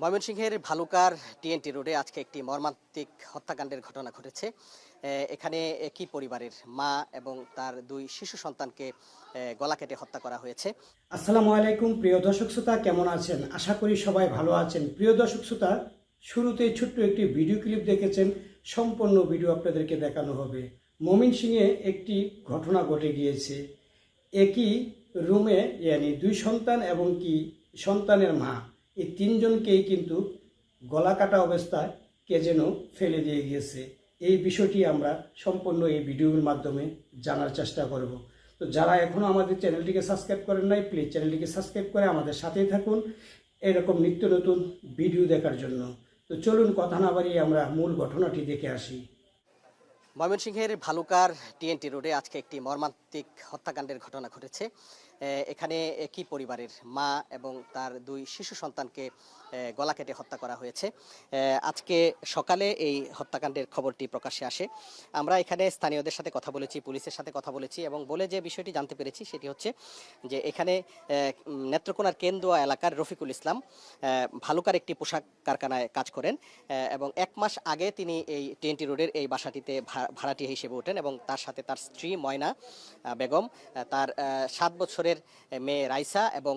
ময়মনসিংহের ভালুকার টিএনটি রোডে আজকে একটি মর্মান্তিক হত্যাকাণ্ডের ঘটনা ঘটেছে। এখানে একই পরিবারের মা এবং তার দুই শিশু সন্তানকে গলা কেটে হত্যা করা হয়েছে। আসসালামু আলাইকুম, প্রিয় দর্শক শ্রোতা, কেমন আছেন? আশা করি সবাই ভালো আছেন। প্রিয় দর্শক শ্রোতা, শুরুতেই ছোট্ট একটি ভিডিও ক্লিপ দেখেছেন। সম্পূর্ণ ভিডিও আপনাদেরকে দেখানো হবে। মমিন সিংয়ে একটি ঘটনা ঘটে গিয়েছে। একই রুমে, ইয়ানি দুই সন্তান এবং কি সন্তানের মা। এই তিনজনকেই কিন্তু গলা কাটা অবস্থায় কে যেন ফেলে দিয়ে গিয়েছে। এই বিষয়টি আমরা সম্পূর্ণ এই ভিডিওর মাধ্যমে জানার চেষ্টা করব। তো যারা এখনও আমাদের চ্যানেলটিকে সাবস্ক্রাইব করেন নাই প্লিজ চ্যানেলটিকে সাবস্ক্রাইব করে আমাদের সাথেই থাকুন এরকম নিত্য নতুন ভিডিও দেখার জন্য। তো চলুন কথা না বাড়িয়ে আমরা মূল ঘটনাটি দেখে আসি। ময়মনসিংহের ভালুকার টিএনটি রোডে আজকে একটি মর্মান্তিক হত্যাকাণ্ডের ঘটনা ঘটেছে। এখানে একই পরিবারের মা এবং তার দুই শিশু সন্তানকে গলা কেটে হত্যা করা হয়েছে। আজকে সকালে এই হত্যাকাণ্ডের খবরটি প্রকাশ্যে আসে। আমরা এখানে স্থানীয়দের সাথে কথা বলেছি, পুলিশের সাথে কথা বলেছি এবং বলে যে বিষয়টি জানতে পেরেছি সেটি হচ্ছে যে এখানে নেত্রকোনার কেন্দুয়া এলাকার রফিকুল ইসলাম ভালুকার একটি পোশাক কারখানায় কাজ করেন এবং এক মাস আগে তিনি এই টিএনটি রোডের এই বাসাটিতে ভা- ভাড়াটিয়া হিসেবে ওঠেন এবং তার সাথে তার স্ত্রী ময়না বেগম তার সাত বছরের মেয়ে রাইসা এবং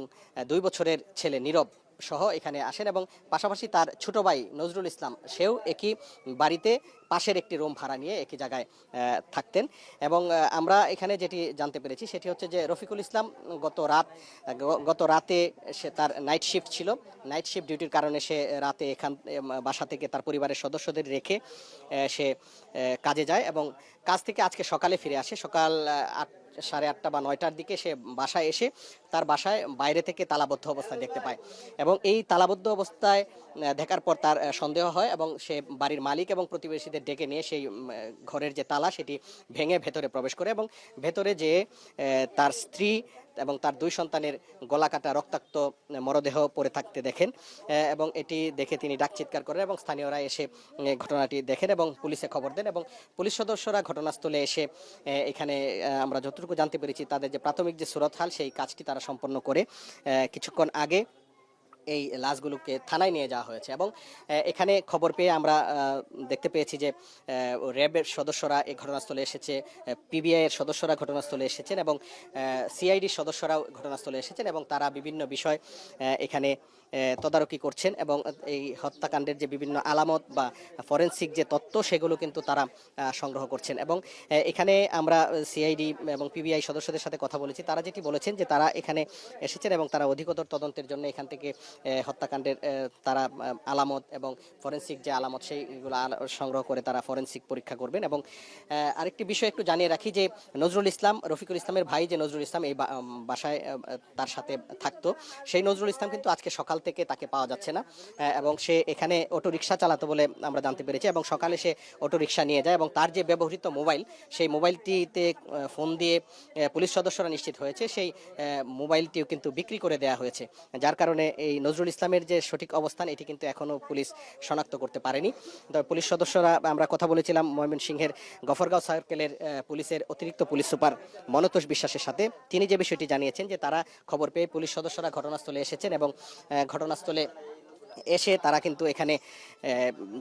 দুই বছরের ছেলে নীরব সহ এখানে আসেন এবং পাশাপাশি তার ছোট ভাই নজরুল ইসলাম সেও একই বাড়িতে পাশের একটি রুম ভাড়া নিয়ে একই জায়গায় থাকতেন। এবং আমরা এখানে যেটি জানতে পেরেছি সেটি হচ্ছে যে রফিকুল ইসলাম গত রাত গত রাতে সে তার নাইট শিফট ছিল। নাইট শিফট ডিউটির কারণে সে রাতে এখান বাসা থেকে তার পরিবারের সদস্যদের রেখে সে কাজে যায় এবং কাজ থেকে আজকে সকালে ফিরে আসে। সকাল আট সাড়ে আটটা বা নয়টার দিকে সে বাসায় এসে তার বাসায় বাইরে থেকে তালাবদ্ধ অবস্থায় দেখতে পায়। এবং এই তালাবদ্ধ অবস্থায় দেখার পর তার সন্দেহ হয় এবং সে বাড়ির মালিক এবং প্রতিবেশীদের ডেকে নিয়ে সেই ঘরের যে তালা সেটি ভেঙে ভেতরে প্রবেশ করে এবং ভেতরে যে তার স্ত্রী এবং তার দুই সন্তানের গলা কাটা রক্তাক্ত মরদেহ পড়ে থাকতে দেখেন এবং এটি দেখে তিনি ডাক চিৎকার করেন এবং স্থানীয়রা এসে ঘটনাটি দেখেন এবং পুলিশে খবর দেন এবং পুলিশ সদস্যরা ঘটনাস্থলে এসে এখানে আমরা যতটুকু জানতে পেরেছি তাদের যে প্রাথমিক যে সুরতহাল সেই কাজটি তারা সম্পন্ন করে কিছুক্ষণ আগে এই লাশগুলোকে থানায় নিয়ে যাওয়া হয়েছে এবং এখানে খবর পেয়ে আমরা দেখতে পেয়েছি যে র্যাবের সদস্যরা এই ঘটনাস্থলে এসেছে পিবিআই এর সদস্যরা ঘটনাস্থলে এসেছেন এবং সিআইডির সদস্যরাও ঘটনাস্থলে এসেছেন এবং তারা বিভিন্ন বিষয় এখানে তদারকি করছেন এবং এই হত্যাকাণ্ডের যে বিভিন্ন আলামত বা ফরেন্সিক যে তথ্য, সেগুলো কিন্তু তারা সংগ্রহ করছেন। এবং এখানে আমরা সিআইডি এবং পিবিআই সদস্যদের সাথে কথা বলেছি। তারা যেটি বলেছেন যে তারা এখানে এসেছেন এবং তারা অধিকতর তদন্তের জন্য এখান থেকে হত্যাকাণ্ডের তারা আলামত এবং ফরেন্সিক যে আলামত, সেইগুলো সংগ্রহ করে তারা ফরেন্সিক পরীক্ষা করবেন। এবং আরেকটি বিষয় একটু জানিয়ে রাখি যে নজরুল ইসলাম, রফিকুল ইসলামের ভাই যে নজরুল ইসলাম এই বাসায় তার সাথে থাকতো, সেই নজরুল ইসলাম কিন্তু আজকে সকাল থেকে তাকে পাওয়া যাচ্ছে না এবং সে এখানে অটো রিক্সা চালাতো বলে আমরা জানতে পেরেছি, এবং সকালে সে অটো রিক্সা নিয়ে যায়, এবং তার যে ব্যবহৃত মোবাইল, সেই মোবাইলটিতে ফোন দিয়ে পুলিশ সদস্যরা নিশ্চিত হয়েছে, সেই মোবাইলটিও কিন্তু বিক্রি করে দেওয়া হয়েছে, যার কারণে এই নজরুল ইসলামের যে সঠিক অবস্থান, এটি কিন্তু এখনও পুলিশ শনাক্ত করতে পারেনি। তবে পুলিশ সদস্যরা, আমরা কথা বলেছিলাম ময়মনসিংহের গফরগাঁও সার্কেলের পুলিশের অতিরিক্ত পুলিশ সুপার মনতোষ বিশ্বাসের সাথে। তিনি যে বিষয়টি জানিয়েছেন যে তারা খবর পেয়ে পুলিশ সদস্যরা ঘটনাস্থলে এসেছেন এবং ঘটনাস্থলে এসে তারা কিন্তু এখানে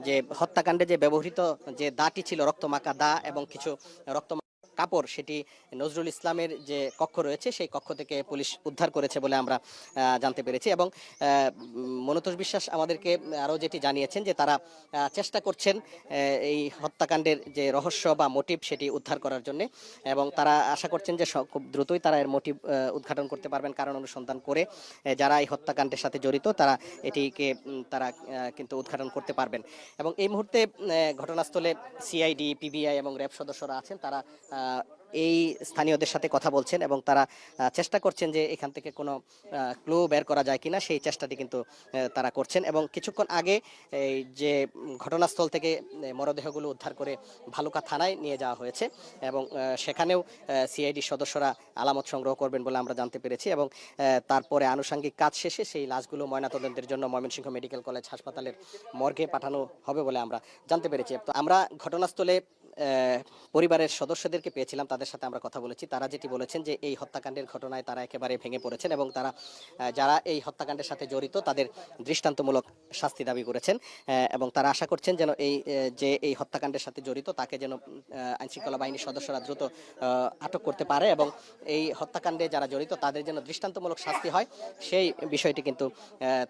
যে হত্যাকাণ্ডে যে ব্যবহৃত যে দাটি ছিল রক্তমাকা দা এবং কিছু রক্ত কাপড়, সেটি নজরুল ইসলামের যে কক্ষ রয়েছে, সেই কক্ষ থেকে পুলিশ উদ্ধার করেছে বলে আমরা জানতে পেরেছি এবং মনতোষ বিশ্বাস আমাদেরকে আরও যেটি জানিয়েছেন যে তারা চেষ্টা করছেন এই হত্যাকাণ্ডের যে রহস্য বা মোটিভ সেটি উদ্ধার করার জন্য এবং তারা আশা করছেন যে খুব দ্রুতই তারা এর মোটিভ উদ্ঘাটন করতে পারবেন কারণ অনুসন্ধান করে যারা এই হত্যাকাণ্ডের সাথে জড়িত তারা এটিকে তারা কিন্তু উদ্ঘাটন করতে পারবেন এবং এই মুহূর্তে ঘটনাস্থলে সিআইডি, পিবিআই এবং র্যাব সদস্যরা আছেন, তারা এই স্থানীয়দের সাথে কথা বলছেন এবং তারা চেষ্টা করছেন যে এখান থেকে কোনো ক্লু বের করা যায় কিনা, সেই চেষ্টাটি কিন্তু তারা করছেন এবং কিছুক্ষণ আগে এই যে ঘটনাস্থল থেকে মরদেহগুলো উদ্ধার করে ভালুকা থানায় নিয়ে যাওয়া হয়েছে এবং সেখানেও সিআইডি সদস্যরা আলামত সংগ্রহ করবেন বলে আমরা জানতে পেরেছি এবং তারপরে আনুষঙ্গিক কাজ শেষে সেই লাশগুলো ময়নাতদন্তের জন্য ময়মনসিংহ মেডিকেল কলেজ হাসপাতালের মর্গে পাঠানো হবে বলে আমরা জানতে পেরেছি। তো আমরা ঘটনাস্থলে পরিবারের সদস্যদেরকে পেয়েছিলাম, তাদের সাথে আমরা কথা বলেছি। তারা যেটি বলেছেন যে, এই হত্যাকাণ্ডের ঘটনায় তারা একেবারে ভেঙে পড়েছেন এবং তারা যারা এই হত্যাকাণ্ডের সাথে জড়িত, তাদের দৃষ্টান্তমূলক শাস্তি দাবি করেছেন। এবং তারা আশা করছেন যেন এই যে এই হত্যাকাণ্ডের সাথে জড়িত, তাকে যেন আইন আইনশৃঙ্খলা বাহিনীর সদস্যরা দ্রুত আটক করতে পারে এবং এই হত্যাকাণ্ডে যারা জড়িত, তাদের যেন দৃষ্টান্তমূলক শাস্তি হয়, সেই বিষয়টি কিন্তু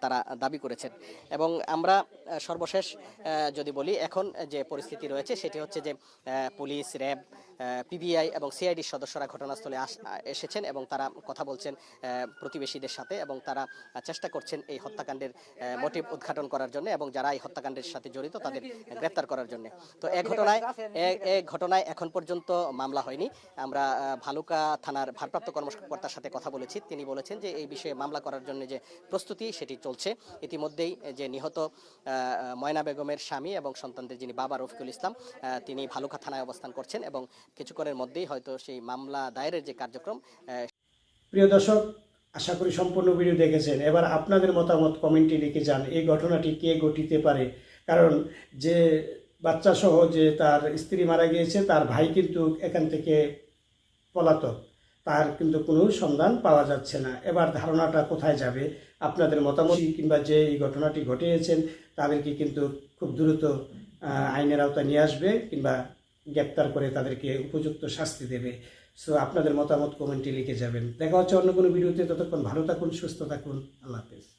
তারা দাবি করেছেন। এবং আমরা সর্বশেষ যদি বলি, এখন যে পরিস্থিতি রয়েছে, সেটি হচ্ছে যে পুলিশ, র্যাব পিবিআই এবং সিআইডির সদস্যরা ঘটনাস্থলে এসেছেন এবং তারা কথা বলছেন প্রতিবেশীদের সাথে এবং তারা চেষ্টা করছেন এই হত্যাকাণ্ডের মোটিভ উদ্ঘাটন করার জন্য এবং যারা এই হত্যাকাণ্ডের সাথে জড়িত তাদের গ্রেপ্তার করার জন্য। তো এ ঘটনায়, এ- ঘটনায় এখন পর্যন্ত মামলা হয়নি। আমরা ভালুকা থানার ভারপ্রাপ্ত কর্মকর্তার সাথে কথা বলেছি। তিনি বলেছেন যে এই বিষয়ে মামলা করার জন্য যে প্রস্তুতি সেটি চলছে। ইতিমধ্যেই যে নিহত ময়না বেগমের স্বামী এবং সন্তানদের যিনি বাবা রফিকুল ইসলাম তিনি ভালুকা থানায় অবস্থান করছেন এবং কিছুক্ষণের মধ্যেই হয়তো সেই মামলা দায়েরের যে কার্যক্রম প্রিয় দর্শক, আশা করি সম্পূর্ণ ভিডিও দেখেছেন। এবার আপনাদের মতামত কমেন্টে লিখে যান, এই ঘটনাটি কে ঘটিতে পারে? কারণ যে বাচ্চা সহ যে তার স্ত্রী মারা গিয়েছে, তার ভাই কিন্তু এখান থেকে পলাতক। তার কিন্তু কোনো সন্ধান পাওয়া যাচ্ছে না। এবার ধারণাটা কোথায় যাবে? আপনাদের মতামত কিংবা যে এই ঘটনাটি ঘটিয়েছেন, তাদেরকে কিন্তু খুব দ্রুত আইনের আওতায় নিয়ে আসবে কিংবা গ্রেপ্তার করে তাদেরকে উপযুক্ত শাস্তি দেবে। সো আপনাদের মতামত কমেন্টে লিখে যাবেন। দেখা হচ্ছে অন্য কোনো ভিডিওতে। ততক্ষণ ভালো থাকুন, সুস্থ থাকুন। আল্লাহ হাফেজ।